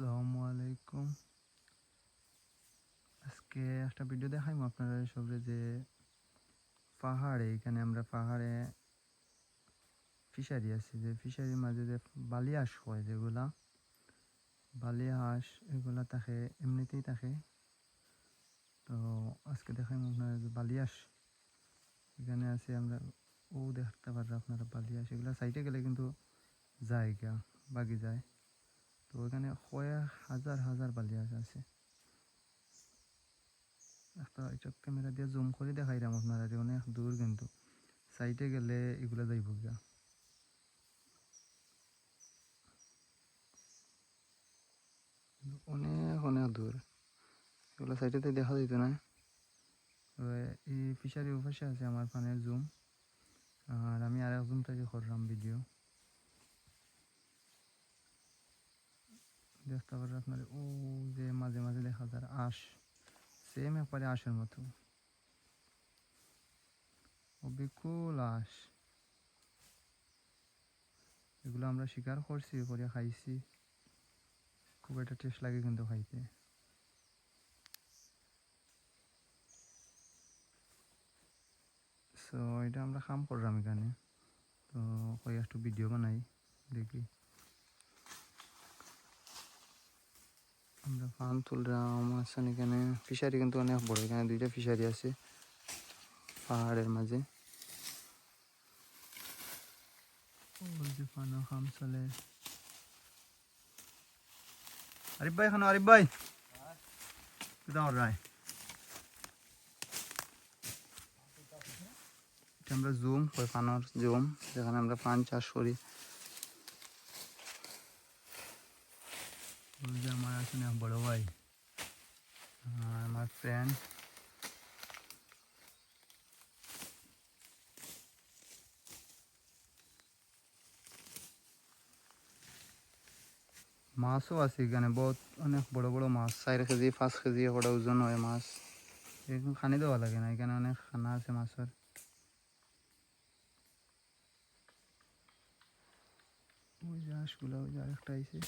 আসসালামু আলাইকুম। আজকে একটা ভিডিও দেখাইম আপনারা সবরে যে পাহাড়ে, এখানে আমরা পাহাড়ে ফিশারি আছে। যে ফিশারির মাঝে যে বালি হাঁস হয় যেগুলা, বালি হাঁস এগুলা থাকে, এমনিতেই থাকে। তো আজকে দেখাইম আপনারা যে বালি হাঁস। এখানে আছে আমরা, ও দেখতে পারেন আপনারা বালি হাঁস, এগুলা সাইডে গেলে কিন্তু জায়গা বাগি যায়। তো ওখানে কয়েক হাজার হাজার বালিয়াস আছে একটা এটা ক্যামেরা দিয়ে জুম করে দেখাইলাম আপনারা অনেক দূর কিন্তু। সাইডে গেলে এগুলা যাইব কিন্তু অনেক অনেক দূর। এগুলো সাইডেতে দেখা যেত না। তো এই ফিশারি উপাসে আছে আমার ফানের জুম। আর আমি আর এক জুম থেকে করলাম ভিডিও। দেখতে পারেন আপনার ও যে মাঝে মাঝে দেখা যায় আঁশ সেম একবারে আঁশের মতো। ও বিকুল আঁশ। এগুলো আমরা শিকার করছি, করে খাইছি। খুব একটা টেস্ট লাগে কিন্তু খাইতে। সো এটা আমরা খাম করলাম এখানে। তো, কই একটু ভিডিও বানাই, দেখি। ফান তুললাম আছেন এখানে। ফিশারি কিন্তু অনেক বড়, এখানে দুইটা ফিশারি আছে পাহাড়ের মাঝে। ওই আরিফ ভাই, এখানে আরিফ ভাই? আমরা জুম কই ফানোর জুম, যেখানে আমরা ফান চাষ করি। ওই যে আমার আছে না বড় ভাই আর আমার ফ্রেন্ড মাছও আছে এখানে বহুত অনেক বড় বড় মাছ চার কেজি পাঁচ কেজি করে ওজন হয় মাছ এরকম খানি দেওয়া লাগে না এখানে অনেক খানা আছে মাছের ওই যে হাঁসগুলো ওই যে আরেকটা আইছে